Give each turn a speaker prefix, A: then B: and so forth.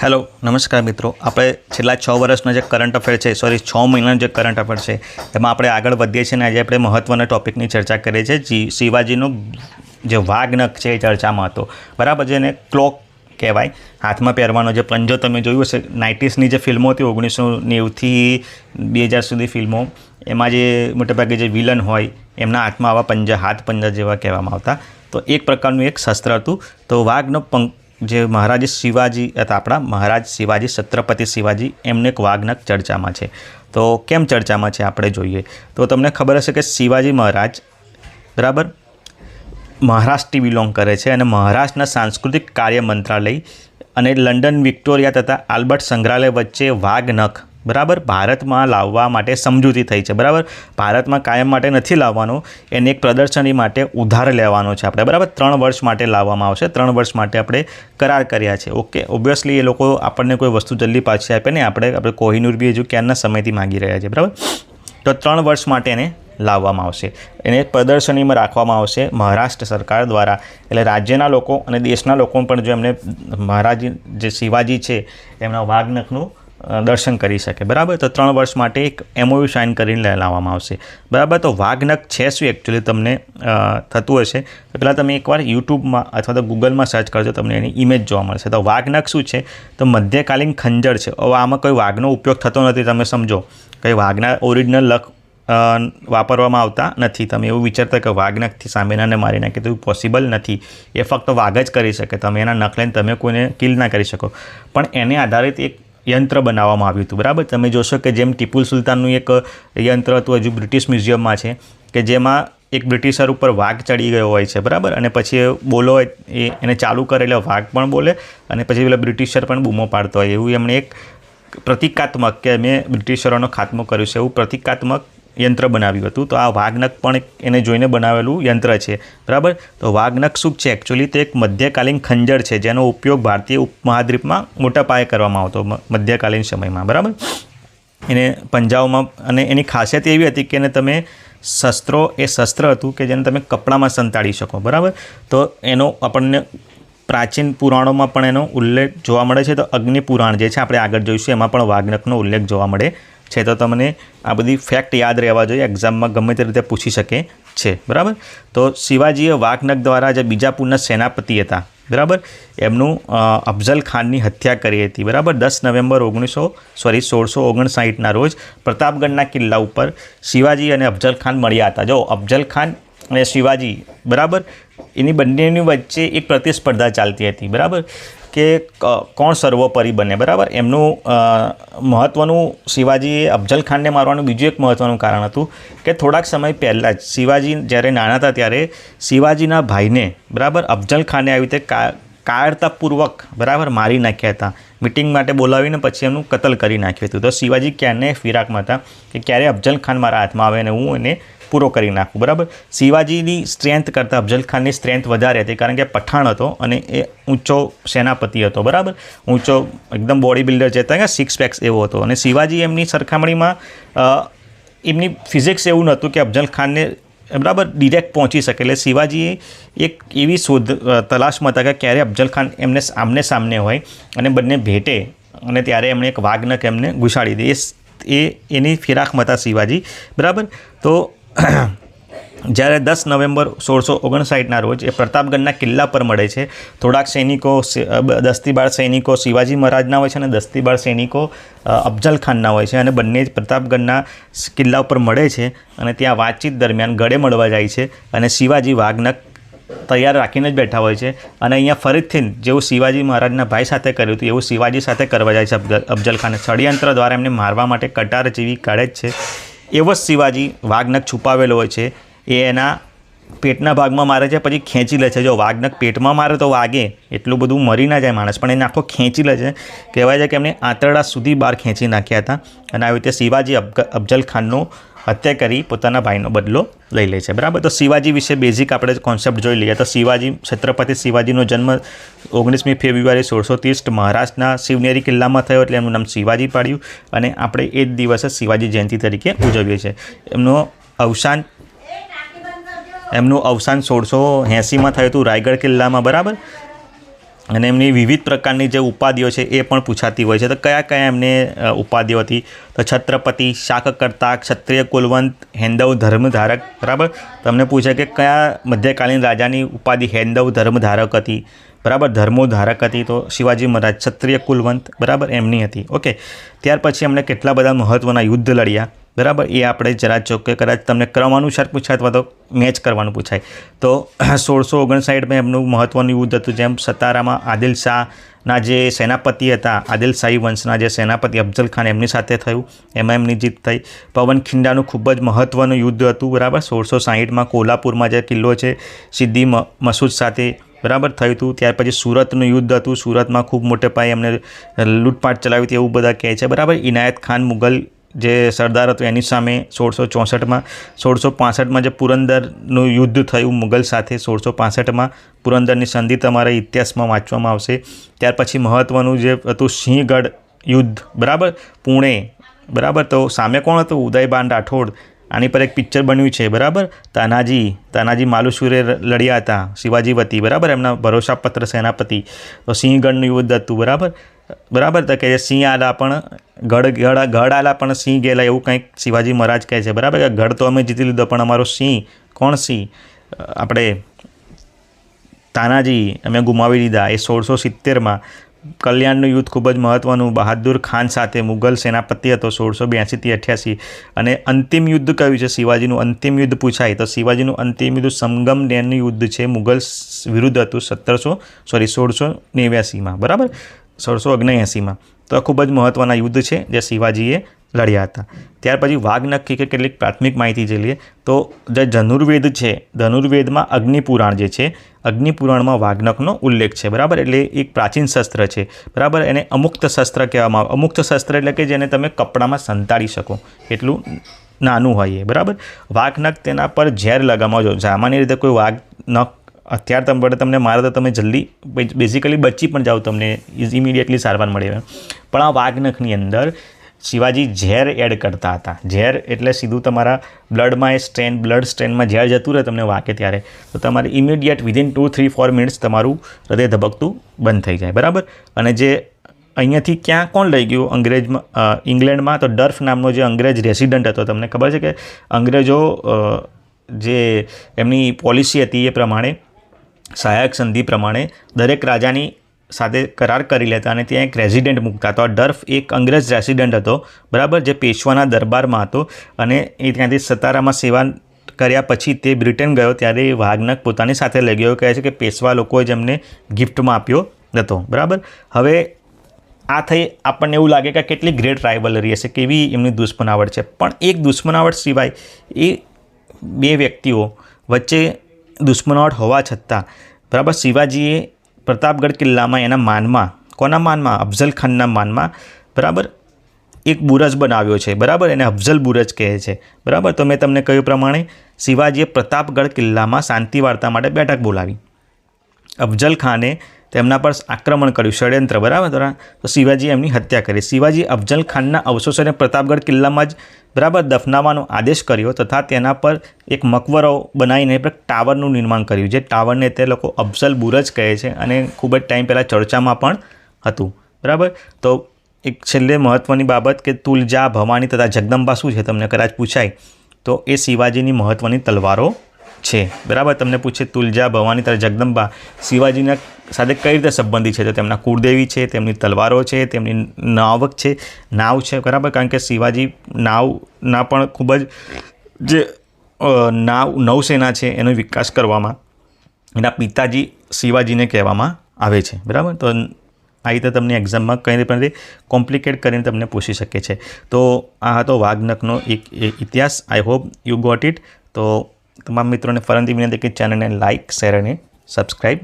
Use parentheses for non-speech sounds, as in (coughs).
A: Hello, નમસ્કાર મિત્રો. આપણે છેલ્લા છ વર્ષના જે કરંટ અફેર છે સોરી છ મહિનાનો જે કરંટ અફેર છે, એમાં આપણે આગળ વધીએ છીએ અને આજે આપણે મહત્ત્વના ટોપિકની ચર્ચા કરીએ છીએ. જી, શિવાજીનો જે વાઘનખ છે એ ચર્ચામાં હતો. બરાબર જેને ક્લોક કહેવાય. હાથમાં પહેરવાનો જે પંજો તમે જોયું હશે નાઇન્ટીસની જે ફિલ્મો હતી ઓગણીસો નેવુંથી બે હજાર સુધી ફિલ્મો, એમાં જે મોટેભાગે જે વિલન હોય, એમના હાથમાં આવા પંજા, હાથ પંજા જેવા કહેવામાં આવતા. તો એક પ્રકારનું એક શસ્ત્ર હતું. તો વાઘનો પંખ જે મહારાજ શિવાજી હતા, આપણા મહારાજ શિવાજી, છત્રપતિ શિવાજી, એમને એક વાઘનખ ચર્ચામાં છે. તો કેમ ચર્ચામાં છે આપણે જોઈએ. તો તમને ખબર હશે કે શિવાજી મહારાજ, બરાબર? મહારાષ્ટ્રથી બિલોંગ કરે છે અને મહારાષ્ટ્રના સાંસ્કૃતિક કાર્ય મંત્રાલય અને લંડન વિક્ટોરિયા તથા આલ્બર્ટ સંગ્રહાલય વચ્ચે વાઘનખ બરાબર? ભારતમાં લાવવા માટે સમજૂતી થઈ છે, બરાબર? ભારતમાં કાયમ માટે નથી લાવવાનો, એને એક પ્રદર્શની માટે ઉધાર લેવાનો છે આપણે, બરાબર? ત્રણ વર્ષ માટે લાવવામાં આવશે, ત્રણ વર્ષ માટે આપણે કરાર કર્યા છે, ઓકે? ઓબ્વિયસલી એ લોકો આપણને કોઈ વસ્તુ જલ્દી પાછી આપે ને આપણે આપણે કોહિનૂર બી હજુ ક્યારના સમયથી માગી રહ્યા છે, બરાબર? તો ત્રણ વર્ષ માટે એને લાવવામાં આવશે, એને પ્રદર્શનીમાં રાખવામાં આવશે મહારાષ્ટ્ર સરકાર દ્વારા, એટલે રાજ્યના લોકો અને દેશના લોકો પણ જો એમને મહારાજ જે શિવાજી છે, એમના વાઘનખનું દર્શન કરી શકે. બરાબર? તો ત્રણ વર્ષ માટે એક એમઓયુ સાઇન કરીને લાવવામાં આવશે. બરાબર? તો વાઘનક છે શું એકચ્યુઅલી તમને થતું હશે? પહેલાં તમે એકવાર યુટ્યુબમાં અથવા તો ગૂગલમાં સર્ચ કરજો, તમને એની ઇમેજ જોવા મળશે. તો વાઘનક શું છે? તો મધ્યકાલીન ખંજર છે. હવે આમાં કોઈ વાઘનો ઉપયોગ થતો નથી, તમે સમજો. કંઈ વાઘના ઓરિજિનલ લખ વાપરવામાં આવતા નથી. તમે એવું વિચારતા કે વાઘનખથી સામેનાને મારી નાખે, તો પોસિબલ નથી. એ ફક્ત વાઘ જ કરી શકે. તમે એના નખ લઈને તમે કોઈને કિલ ના કરી શકો. પણ એને આધારિત એક યંત્ર બનાવવામાં આવ્યું હતું. બરાબર? તમે જોશો કે જેમ ટીપુ સુલતાનનું એક યંત્ર હતું, હજુ બ્રિટિશ મ્યુઝિયમમાં છે, કે જેમાં એક બ્રિટિશર ઉપર વાઘ ચડી ગયો હોય છે, બરાબર? અને પછી બોલો હોય એ, એને ચાલુ કરે એટલે વાઘ પણ બોલે, અને પછી પેલા બ્રિટિશર પણ બૂમો પાડતો હોય. એવું એમણે એક પ્રતિકાત્મક, કે મેં બ્રિટિશરોનો ખાત્મો કર્યો છે, એવું પ્રતિકાત્મક યંત્ર બનાવ્યું હતું. તો આ વાઘનખ પણ એને જોઈને બનાવેલું યંત્ર છે. બરાબર? તો વાઘનખ શું છે? એકચ્યુઅલી તે એક મધ્યકાલીન ખંજર છે, જેનો ઉપયોગ ભારતીય ઉપમહાદ્વીપમાં મોટા પાયે કરવામાં આવતો મધ્યકાલીન સમયમાં. બરાબર? એને પંજાબમાં અને એની ખાસિયત એવી હતી કે એને તમે શસ્ત્રો, એ શસ્ત્ર હતું કે જેને તમે કપડામાં સંતાડી શકો. બરાબર? તો એનો આપણને પ્રાચીન પુરાણોમાં પણ એનો ઉલ્લેખ જોવા મળે છે. તો અગ્નિ પુરાણ જે છે આપણે આગળ જોઈશું, એમાં પણ વાઘનખનો ઉલ્લેખ જોવા મળે છે તો તમને આ બધી ફેક્ટ યાદ રહેવા જોઈએ એક્ઝામમાં ગમે તે રીતે પૂછી શકે છે. બરાબર? તો શિવાજીએ વાઘનક દ્વારા જે બીજાપુરના સેનાપતિ હતા, બરાબર? એમનું અફઝલ ખાનની હત્યા કરી હતી, બરાબર? દસ નવેમ્બર ઓગણીસો સોરી સોળસો ઓગણસાઠના રોજ પ્રતાપગઢના કિલ્લા ઉપર શિવાજી અને અફઝલ ખાન મળ્યા હતા. જો, અફઝલ ખાન અને શિવાજી, બરાબર? એની બંનેની વચ્ચે એક પ્રતિસ્પર્ધા ચાલતી હતી, બરાબર? કે કોણ સર્વોપરી બને, બરાબર? એમનું મહત્ત્વનું શિવાજીએ અફજલ ખાનને મારવાનું બીજું એક મહત્ત્વનું કારણ હતું કે થોડાક સમય પહેલાં જ શિવાજી જ્યારે નાના હતા ત્યારે શિવાજીના ભાઈને, બરાબર અફજલ ખાને આવી રીતે કાયરતાપૂર્વક, બરાબર, મારી નાખ્યા હતા. મિટિંગ માટે બોલાવીને પછી એમનું કતલ કરી નાખ્યું હતું. તો શિવાજી ક્યારને ફિરાકમાં હતા કે ક્યારે અફજલ ખાન મારા હાથમાં આવે અને હું એને પૂરો કરી નાખું, બરાબર? શિવાજીની સ્ટ્રેન્થ કરતાં અફઝલ ખાનની સ્ટ્રેન્થ વધારે હતી કારણ કે પઠાણ હતો અને એ ઊંચો સેનાપતિ હતો, બરાબર? ઊંચો એકદમ બોડી બિલ્ડર છે ત્યાં સિક્સ પેક્સ એવો હતો. અને શિવાજી એમની સરખામણીમાં એમની ફિઝિક્સ એવું નહોતું કે અફઝલ ખાનને, બરાબર ડિરેક્ટ પહોંચી શકે. એટલે શિવાજીએ એક એવી શોધ તલાશમાં હતા કે ક્યારે અફઝલ ખાન એમને આમને સામને હોય અને બંને ભેટે અને ત્યારે એમણે એક વાઘનક એમને ઘુસાડી દે એ, એની ફિરાકમાં હતા શિવાજી, બરાબર? તો (coughs) જ્યારે દસ નવેમ્બર સોળસો ઓગણસાઠના રોજ એ પ્રતાપગઢના કિલ્લા પર મળે છે, થોડાક સૈનિકો દસ્તી બાળ સૈનિકો શિવાજી મહારાજના હોય છે અને દસથી બાર સૈનિકો અફઝલ ખાનના હોય છે અને બંને પ્રતાપગઢના કિલ્લા ઉપર મળે છે અને ત્યાં વાતચીત દરમિયાન ગળે મળવા જાય છે અને શિવાજી વાઘનક તૈયાર રાખીને જ બેઠા હોય છે અને અહીંયા ફરીથી જેવું શિવાજી મહારાજના ભાઈ સાથે કર્યું હતું, એવું શિવાજી સાથે કરવા જાય છે અફઝલ ખાને. ષડયંત્ર દ્વારા એમને મારવા માટે કટાર જેવી કાઢે જ છે. એવો જ શિવાજી વાઘનખ છુપાવેલો હોય છે, એ એના પેટના ભાગમાં મારે છે, પછી ખેંચી લે છે. જો વાઘનખ પેટમાં મારે તો વાગે, એટલું બધું મરી ના જાય માણસ, પણ એને આખો ખેંચી લે છે. કહેવાય છે કે એમને આંતરડા સુધી બહાર ખેંચી નાખ્યા હતા. અને આવી રીતે શિવાજી અબ, અફઝલ ખાનનો હત્યા કરી પોતાના ભાઈનો બદલો લઈ લે છે. બરાબર? તો શિવાજી વિશે બેઝિક આપણે કોન્સેપ્ટ જોઈ લઈએ. તો શિવાજી, છત્રપતિ શિવાજીનો જન્મ ઓગણીસમી ફેબ્રુઆરી સોળસો ત્રીસ મહારાષ્ટ્રના શિવનેરી કિલ્લામાં થયો એટલે એમનું નામ શિવાજી પાડ્યું અને આપણે એ જ દિવસે શિવાજી જયંતિ તરીકે ઉજવીએ છીએ. એમનો અવસાન એમનું અવસાન સોળસો એંસીમાં થયું હતું રાયગઢ કિલ્લામાં. બરાબર? અને એમની વિવિધ પ્રકારની જે ઉપાધિઓ છે એ પણ પૂછાતી હોય છે. તો કયા કયા એમને ઉપાધિઓ હતી? તો છત્રપતિ, શાકકર્તા, ક્ષત્રિય કુલવંત, હેન્દવ ધર્મધારક, બરાબર? તમને પૂછે કે કયા મધ્યકાલીન રાજાની ઉપાધિ હેન્દવ ધર્મધારક હતી? બરાબર? ધર્મોધારક હતી તો શિવાજી મહારાજ ક્ષત્રિય કુલવંત, બરાબર? એમની હતી. ઓકે. ત્યાર પછી એમણે કેટલા બધા મહત્ત્વના યુદ્ધ લડ્યા. બરાબર? એ આપણે જરા ચોકે કદાચ તમને ક્રમ અનુસાર પૂછાય અથવા તો મેચ કરવાનું પૂછાય. તો (clears throat) સોળસો ઓગણસાઠમાં એમનું મહત્ત્વનું યુદ્ધ હતું, જેમ સતારામાં આદિલ શાહના જે સેનાપતિ હતા, આદિલ શાહી વંશના જે સેનાપતિ અફઝલ ખાન એમની સાથે થયું. એમાં એમની જીત થઈ. પવન ખિંડાનું ખૂબ જ મહત્ત્વનું યુદ્ધ હતું, બરાબર? સોળસો સાહીઠમાં કોલ્હાપુરમાં જે કિલ્લો છે સિદ્ધિ મસૂદ સાથે, બરાબર, થયું હતું. ત્યાર પછી સુરતનું યુદ્ધ હતું. સુરતમાં ખૂબ મોટે પાયે એમને લૂંટપાટ ચલાવી હતી એવું બધા કહે છે, બરાબર? ઇનાયત ખાન મુગલ જે સરદાર હતો, એની સામે સોળસો ચોસઠમાં, સોળસો પાસઠમાં જે પુરંદરનું યુદ્ધ થયું મુગલ સાથે, સોળસો પાસઠમાં પુરંદરની સંધિ તમારા ઇતિહાસમાં વાંચવામાં આવશે. ત્યાર પછી મહત્ત્વનું જે હતું સિંહગઢ યુદ્ધ, બરાબર? પુણે, બરાબર? તો સામે કોણ હતું? ઉદયબાન રાઠોડ. આની પર એક પિક્ચર બન્યું છે, બરાબર? તાનાજી તાનાજી માલુસુરે લડ્યા હતા, શિવાજી વતી, બરાબર? એમના ભરોસાપત્ર સેનાપતિ. તો સિંહગઢનું યુદ્ધ હતું, બરાબર? બરાબર તો કે સિંહ આલા પણ ગઢ ગઢ ગઢ આલા પણ સિંહ ગયેલા એવું કંઈક શિવાજી મહારાજ કહે છે. બરાબર? કે ગઢ તો અમે જીતી લીધો, પણ અમારો સિંહ કોણ સિંહ? આપણે તાનાજી અમે ગુમાવી દીધા એ સોળસો સિત્તેરમાં. કલ્યાણનું યુદ્ધ ખૂબ જ મહત્ત્વનું બહાદુર ખાન સાથે મુગલ સેનાપતિ હતો, સોળસો બ્યાસીથી અઠ્યાસી. અને અંતિમ યુદ્ધ કયું છે? શિવાજીનું અંતિમ યુદ્ધ પૂછાય. તો શિવાજીનું અંતિમ યુદ્ધ સંગમ ડેનનું યુદ્ધ છે. મુગલ વિરુદ્ધ હતું સત્તરસો, સોરી, સોળસો નેવ્યાસીમાં. બરાબર? સોળસો ઓગણએંસીમાં તો આ ખૂબ જ મહત્ત્વના યુદ્ધ છે જે શિવાજીએ લડ્યા હતા. ત્યાર પછી વાઘ નક્કી કે કેટલીક પ્રાથમિક માહિતી જે લઈએ, તો જે ધનુર્વેદ છે, ધનુર્વેદમાં અગ્નિપુરાણ જે છે, અગ્નિપુરાણમાં વાઘનખનો ઉલ્લેખ છે. બરાબર? એટલે એક પ્રાચીન શસ્ત્ર છે. બરાબર? એને અમુક્ત શસ્ત્ર કહેવામાં આવે. અમુક્ત શસ્ત્ર એટલે કે જેને તમે કપડામાં સંતાડી શકો. એટલું નાનું હોય એ. બરાબર? વાઘનક તેના પર ઝેર લગાવવામાં જો સામાન્ય રીતે કોઈ વાઘ નખ અત્યારે તમે વડે તમને મારે તો તમે જલ્દી બેઝિકલી બચી પણ જાઓ તમને. ઇમિડિયેટલી સારવાર મળી રહે. પણ આ વાઘનખની અંદર શિવાજી ઝેર એડ કરતા હતા. ઝેર એટલે સીધું તમારા બ્લડમાં એ સ્ટ્રેન બ્લડ સ્ટ્રેનમાં ઝેર જતું રહે તમને વાકે ત્યારે. તો તમારે immediate within two three four minutes તમારું હૃદય ધબકતું બંધ થઈ જાય. બરાબર? અને જે અહીંયાથી ક્યાં કોણ લઈ ગયું? અંગ્રેજમાં ઇંગ્લેન્ડમાં? તો ડર્ફ નામનો જે અંગ્રેજ રેસિડન્ટ હતો, તમને ખબર છે કે અંગ્રેજો જે એમની પોલિસી હતી એ પ્રમાણે સહાયક સંધિ પ્રમાણે દરેક રાજાની સાથે કરાર કરી લેતા અને ત્યાં એક રેસિડેન્ટ મૂકતા. તો આ ડર્ફ એક અંગ્રેજ રેસિડન્ટ હતો, બરાબર, જે પેશવાના દરબારમાં હતો અને એ ત્યાંથી સતારામાં સેવા કર્યા પછી તે બ્રિટન ગયો ત્યારે એ વાઘનખ પોતાની સાથે લઈ ગયો. કહે છે કે પેશવા લોકોએ એમને ગિફ્ટમાં આપ્યો હતો, બરાબર? હવે આ થઈ આપણને એવું લાગે કે કેટલી ગ્રેટ રાઇવલરી હશે, કેવી એમની દુશ્મનાવટ છે. પણ એક દુશ્મનાવટ સિવાય એ બે વ્યક્તિઓ વચ્ચે દુશ્મનાવટ હોવા છતાં, બરાબર શિવાજીએ પ્રતાપગઢ કિલ્લામાં એના માનમાં, કોના માનમાં? અફઝલ ખાનના માનમાં, બરાબર? એક બુરજ બનાવ્યો છે, બરાબર? એને અફઝલ બુરજ કહે છે, બરાબર? તો મેં તમને કહ્યું પ્રમાણે, શિવાજીએ પ્રતાપગઢ કિલ્લામાં શાંતિ વાર્તા માટે બેઠક બોલાવી. અફઝલ ખાને તેમના પર આક્રમણ કર્યું ષડયંત્ર, બરાબર? દ્વારા તો શિવાજીએ એમની હત્યા કરી. શિવાજી અફઝલ ખાનના અવશેષોને પ્રતાપગઢ કિલ્લામાં જ, બરાબર, દફનાવવાનો આદેશ કર્યો તથા તેના પર એક મકવરો બનાવીને પર ટાવરનું નિર્માણ કર્યું, જે ટાવરને તે લોકો અફઝલ બુરજ કહે છે અને ખૂબ જ ટાઈમ પહેલાં ચર્ચામાં પણ હતું, બરાબર? તો એક છેલ્લે મહત્ત્વની બાબત કે તુલજા ભવાની તથા જગદંબા શું છે? તમને કદાચ પૂછાય. તો એ શિવાજીની મહત્ત્વની તલવારો છે. બરાબર? તમને પૂછે તુલજા, ભવાની તથા જગદંબા, શિવાજીના સાથે કઈ રીતે સંબંધિત છે? તો તેમના કુળદેવી છે, તેમની તલવારો છે, તેમની નાવક છે, નાવ છે. બરાબર? કારણ કે શિવાજી નાવના પણ ખૂબ જ જે નાવ, નૌસેના છે, એનો વિકાસ કરવામાં, એના પિતાજી શિવાજીને કહેવામાં આવે છે. બરાબર? તો આ રીતે તમને એક્ઝામમાં કંઈ પણ કોમ્પ્લિકેટ કરીને તમને પૂછી શકે છે. તો આ હતો વાઘનખનો એક ઇતિહાસ. I hope you got it તો તમામ મિત્રોને ફરીથી વિનંતી કે ચેનલને લાઇક શેર અને સબસ્ક્રાઈબ